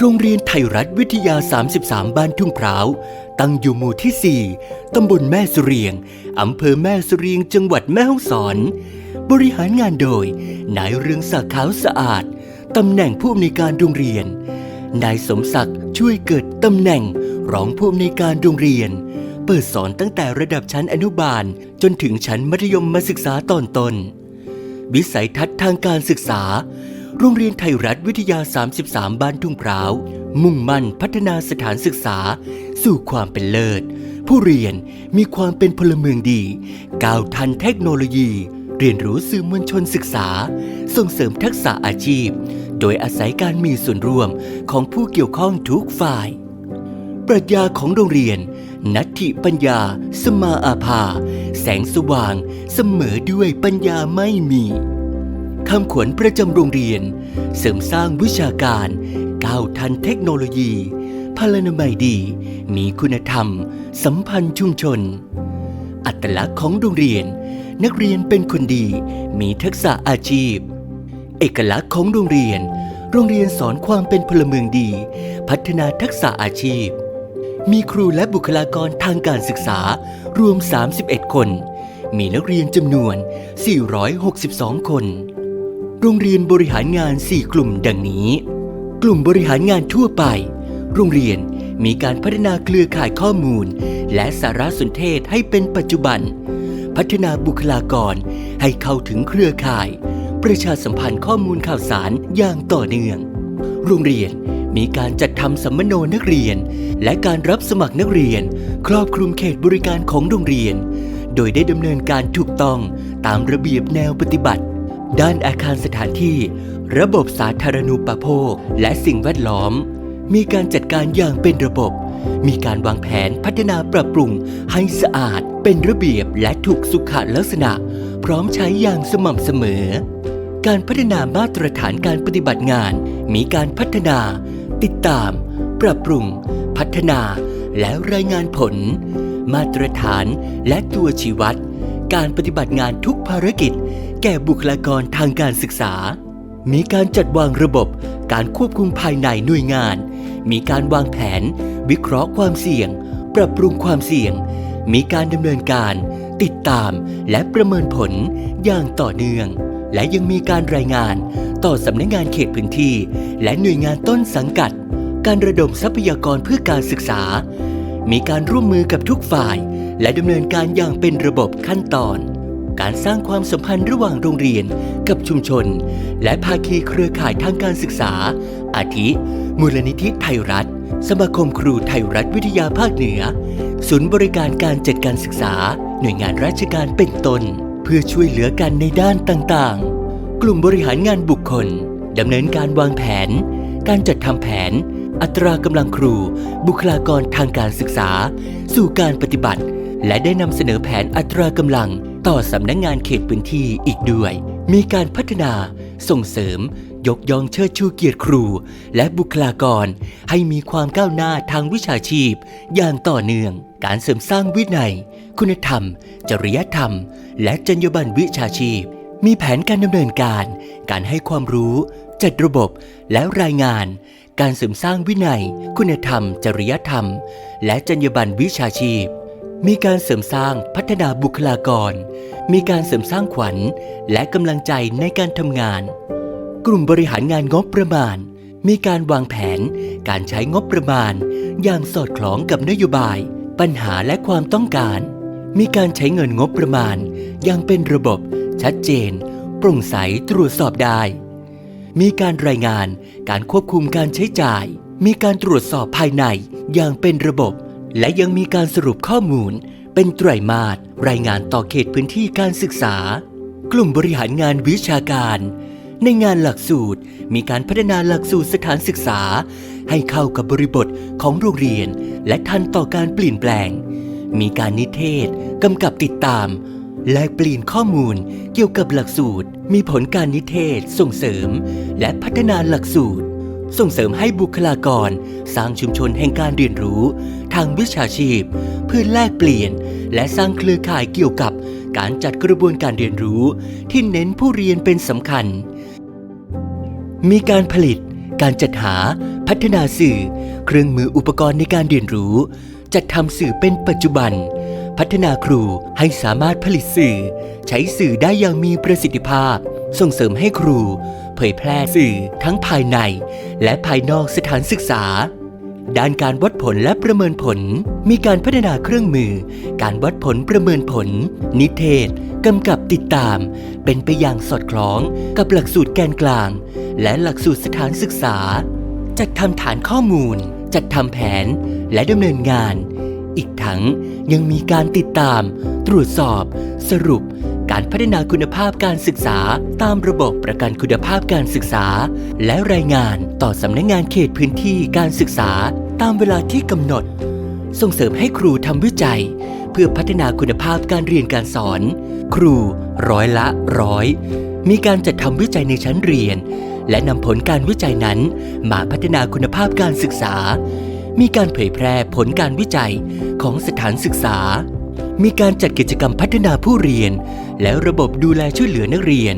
โรงเรียนไทยรัฐวิทยา 33 บ้านทุ่งพร้าว ตั้งอยู่หมู่ที่ 4 ตำบลแม่สุเรียง อำเภอแม่สุเรียง จังหวัดแม่ฮ่องสอน บริหารงานโดย นายเรืองศักดิ์ขาวสะอาด ตำแหน่งผู้อำนวยการโรงเรียน นายสมศักดิ์ช่วยเกิดตำแหน่งรองผู้อำนวยการโรงเรียน เปิดสอนตั้งแต่ระดับชั้นอนุบาล จนถึงชั้นมัธยมศึกษาตอนต้น วิสัยทัศน์ทางการศึกษา โรงเรียนไทยรัฐวิทยา 33 บ้านทุ่งพร้าว มุ่งมั่นพัฒนาสถานศึกษา สู่ความเป็นเลิศ ผู้เรียนมีความเป็นพลเมืองดีก้าวทันเทคโนโลยี เรียนรู้สื่อมวลชนศึกษา ส่งเสริมทักษะอาชีพ โดยอาศัยการมีส่วนร่วมของผู้เกี่ยวข้องทุกฝ่าย ปรัชญาของโรงเรียน นัตถิปัญญา สมาอาภา แสงสว่าง เสมอด้วยปัญญาไม่มี คำขวัญประจำโรงเรียน เสริมสร้างวิชาการก้าวทันเทคโนโลยี พลานามัยดี มีคุณธรรม สัมพันธ์ชุมชน อัตลักษณ์ของโรงเรียน นักเรียนเป็นคนดี มีทักษะอาชีพ เอกลักษณ์ของโรงเรียน โรงเรียนสอนความเป็นพลเมืองดี พัฒนาทักษะอาชีพ มีครูและบุคลากรทางการศึกษารวม 31 คนมีนักเรียนจำนวน 462 คน โรงเรียนบริหารงาน 4 กลุ่มดังนี้ กลุ่มบริหารงานทั่วไป โรงเรียนมีการพัฒนาเครือข่ายข้อมูล และสารสนเทศให้เป็นปัจจุบัน พัฒนาบุคลากรให้เข้าถึงเครือข่าย ประชาสัมพันธ์ข้อมูลข่าวสารอย่างต่อเนื่อง โรงเรียนมีการจัดทำสัมมโนนักเรียน และการรับสมัครนักเรียน ครอบคลุมเขตบริการของโรงเรียน โดยได้ดำเนินการถูกต้องตามระเบียบแนวปฏิบัติ ด้านอาคารสถานที่ ระบบสาธารณูปโภค และสิ่งแวดล้อม มีการจัดการอย่างเป็นระบบ มีการวางแผนพัฒนาปรับปรุงให้สะอาดเป็นระเบียบและถูกสุขลักษณะ พร้อมใช้อย่างสม่ำเสมอ การพัฒนามาตรฐานการปฏิบัติงาน มีการพัฒนา ติดตาม ปรับปรุง พัฒนา และรายงานผล มาตรฐานและตัวชี้วัด การปฏิบัติงานทุกภารกิจ แก่บุคลากรทางการศึกษา มีการจัดวางระบบ การควบคุมภายในหน่วยงาน มีการวางแผน วิเคราะห์ความเสี่ยง ปรับปรุงความเสี่ยง มีการดำเนินการ ติดตามและประเมินผลอย่างต่อเนื่อง และยังมีการรายงานต่อสำนักงงานเขตพื้นที่ และหน่วยงานต้นสังกัด การระดมทรัพยากรเพื่อการศึกษา มีการร่วมมือกับทุกฝ่าย และดำเนินการอย่างเป็นระบบขั้นตอน การสร้างความสัมพันธ์ระหว่างโรงเรียนกับชุมชน และภาคีเครือข่ายทางการศึกษา อาทิ มูลนิธิไทยรัฐ สมาคมครูไทยรัฐวิทยาภาคเหนือ ศูนย์บริการการจัดการศึกษา หน่วยงานราชการเป็นต้น เพื่อช่วยเหลือกันในด้านต่างๆ กลุ่มบริหารงานบุคคลดำเนินการวางแผน การจัดทำแผนอัตรากำลังครู บุคลากรทางการศึกษา สู่การปฏิบัติ และได้นำเสนอแผนอัตรากำลังต่อสำนักงงานเขตพื้นที่อีกด้วย มีการพัฒนาส่งเสริม ยกย่องเชิดชูเกียรติครู และบุคลากร ให้มีความก้าวหน้าทางวิชาชีพ อย่างต่อเนื่อง การเสริมสร้างวินัย คุณธรรม จริยธรรม และจรรยาบรรณวิชาชีพ มีแผนการดำเนินการ การให้ความรู้ จัดระบบและรายงาน การเสริมสร้างวินัย คุณธรรม จริยธรรม และจรรยาบรรณวิชาชีพ มีการเสริมสร้างพัฒนาบุคลากร มีการเสริมสร้างขวัญและกำลังใจในการทำงาน กลุ่มบริหารงานงบประมาณ มีการวางแผน การใช้งบประมาณ อย่างสอดคล้องกับนโยบาย ปัญหาและความต้องการ มีการใช้เงินงบประมาณ อย่างเป็นระบบ ชัดเจน โปร่งใสตรวจสอบได้ มีการรายงานการควบคุมการใช้จ่าย มีการตรวจสอบภายในอย่างเป็นระบบ และยังมีการสรุปข้อมูล เป็นไตรมาสรายงานต่อเขตพื้นที่การศึกษา กลุ่มบริหารงานวิชาการ ในงานหลักสูตรมีการพัฒนาหลักสูตรสถานศึกษา ให้เข้ากับบริบทของโรงเรียน และทันต่อการเปลี่ยนแปลง มีการนิเทศกำกับติดตามและเปลี่ยนข้อมูลเกี่ยวกับหลักสูตร มีผลการนิเทศส่งเสริม และพัฒนาหลักสูตร ส่งเสริมให้บุคลากร สร้างชุมชนแห่งการเรียนรู้ ทางวิชาชีพ เพื่อแลกเปลี่ยน และสร้างเครือข่ายเกี่ยวกับการจัดกระบวนการเรียนรู้ที่เน้นผู้เรียนเป็นสำคัญ มีการผลิต การจัดหา พัฒนาสื่อ เครื่องมืออุปกรณ์ในการเรียนรู้ จัดทำสื่อเป็นปัจจุบัน พัฒนาครูให้สามารถผลิตสื่อ ใช้สื่อได้อย่างมีประสิทธิภาพ ส่งเสริมให้ครู เผยแพร่สื่อทั้งภายใน และภายนอกสถานศึกษา ด้านการวัดผลและประเมินผล มีการพัฒนาเครื่องมือ การวัดผลประเมินผล นิเทศกำกับติดตาม เป็นไปอย่างสอดคล้องกับหลักสูตรแกนกลาง และหลักสูตรสถานศึกษา จัดทำฐานข้อมูล จัดทำแผนและดำเนินงาน อีกทั้งยังมีการติดตาม ตรวจสอบ สรุป การพัฒนาคุณภาพการศึกษา ตามระบบประกันคุณภาพการศึกษา และรายงานต่อสำนักงานเขตพื้นที่การศึกษา ตามเวลาที่กำหนด ส่งเสริมให้ครูทำวิจัย เพื่อพัฒนาคุณภาพการเรียนการสอน ครูร้อยละร้อยมีการจัดทำวิจัยในชั้นเรียน และนำผลการวิจัยนั้น มาพัฒนาคุณภาพการศึกษา มีการเผยแพร่ผลการวิจัยของสถานศึกษา มีการจัดกิจกรรมพัฒนาผู้เรียน และระบบดูแลช่วยเหลือนักเรียน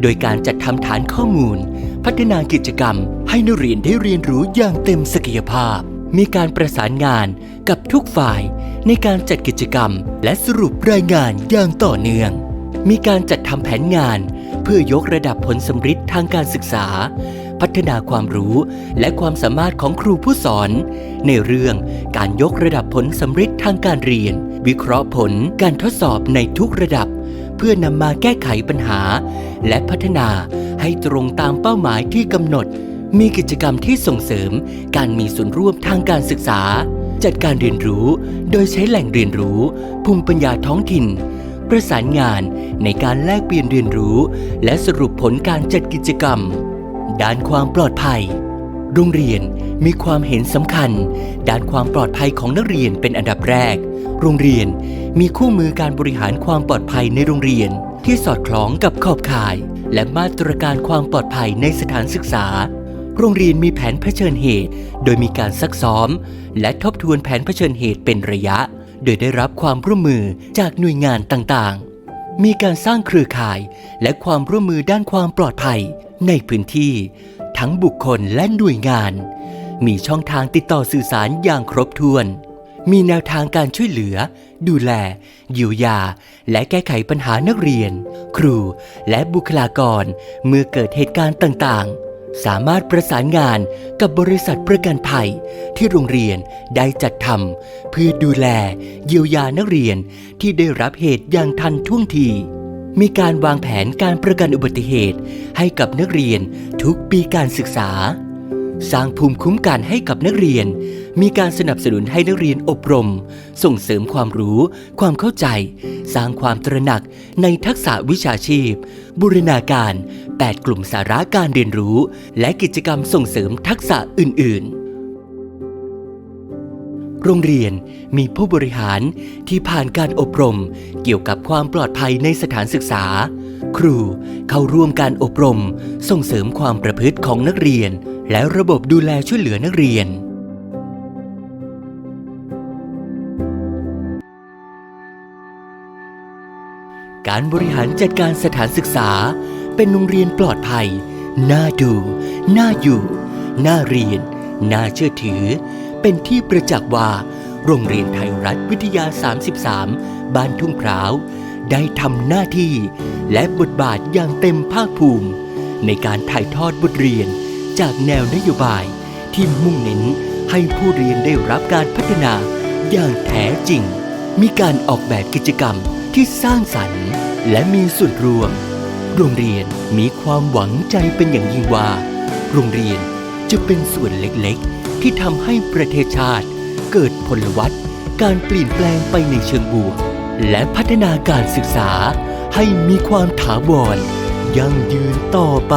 โดยการจัดทำฐานข้อมูล พัฒนากิจกรรม ให้นักเรียนได้เรียนรู้อย่างเต็มศักยภาพ มีการประสานงานกับทุกฝ่าย ในการจัดกิจกรรม และสรุปรายงานอย่างต่อเนื่อง มีการจัดทำแผนงาน เพื่อยกระดับผลสำฤทธิ์ทางการศึกษา พัฒนาความรู้และความสามารถของครูผู้สอน ในเรื่องการยกระดับผลสำฤทธิ์ทางการเรียน วิเคราะห์ผลการทดสอบในทุกระดับ เพื่อนำมาแก้ไขปัญหา และพัฒนาให้ตรงตามเป้าหมายที่กำหนด มีกิจกรรมที่ส่งเสริมการมีส่วนร่วมทางการศึกษา จัดการเรียนรู้ โดยใช้แหล่งเรียนรู้ ภูมิปัญญาท้องถิ่นประสานงานในการแลกเปลี่ยนเรียนรู้ และสรุปผลการจัดกิจกรรม ด้านความปลอดภัย โรงเรียนมีความเห็นสำคัญ ด้านความปลอดภัยของนักเรียนเป็นอันดับแรก โรงเรียนมีคู่มือการบริหารความปลอดภัยในโรงเรียน ที่สอดคล้องกับขอบข่าย และมาตรการความปลอดภัยในสถานศึกษา โรงเรียนมีแผนเผชิญเหตุ โดยมีการซักซ้อม และทบทวนแผนเผชิญเหตุเป็นระยะ โดยได้รับความร่วมมือจากหน่วยงานต่างๆมีการสร้างเครือข่ายและความร่วมมือด้านความปลอดภัยในพื้นที่ ทั้งบุคคลและหน่วยงาน มีช่องทางติดต่อสื่อสารอย่างครบถ้วน มีแนวทางการช่วยเหลือ ดูแลเยียวยา และแก้ไขปัญหานักเรียน ครูและบุคลากร เมื่อเกิดเหตุการณ์ต่างๆ สามารถประสานงานกับบริษัทประกันภัย ที่โรงเรียนได้จัดทำเพื่อดูแลเยียวยานักเรียนที่ได้รับเหตุอย่างทันท่วงที มีการวางแผนการประกันอุบัติเหตุให้กับนักเรียนทุกปีการศึกษา สร้างภูมิคุ้มกันให้กับนักเรียน มีการสนับสนุนให้นักเรียนอบรม ส่งเสริมความรู้ ความเข้าใจ สร้างความตระหนักในทักษะวิชาชีพ บูรณาการ 8 กลุ่มสาระการเรียนรู้ และกิจกรรมส่งเสริมทักษะอื่น ๆ โรงเรียนมีผู้บริหารที่ผ่านการอบรมเกี่ยวกับความปลอดภัยในสถานศึกษา ครูเข้าร่วมการอบรมส่งเสริมความประพฤติของนักเรียน และระบบดูแลช่วยเหลือนักเรียน การบริหารจัดการสถานศึกษา เป็นโรงเรียนปลอดภัย น่าดู น่าอยู่ น่าเรียน น่าเชื่อถือ เป็นที่ประจักษ์ว่า โรงเรียนไทยรัฐวิทยา 33 บ้านทุ่งพร้าว ได้ทำหน้าที่และบทบาทอย่างเต็มภาคภูมิ ในการถ่ายทอดบทเรียนจากแนวนโยบายที่มุ่งเน้นให้ผู้เรียนได้รับการพัฒนาอย่างแท้จริง มีการออกแบบกิจกรรมที่สร้างสรรค์ และมีส่วนรวม โรงเรียนมีความหวังใจเป็นอย่างยิ่งว่า โรงเรียนจะเป็นส่วนเล็กๆ ที่ทำให้ประเทศชาติ เกิดพลวัตการเปลี่ยนแปลงไปในเชิงบวก และพัฒนาการศึกษาให้มีความถาวรยั่งยืนต่อไป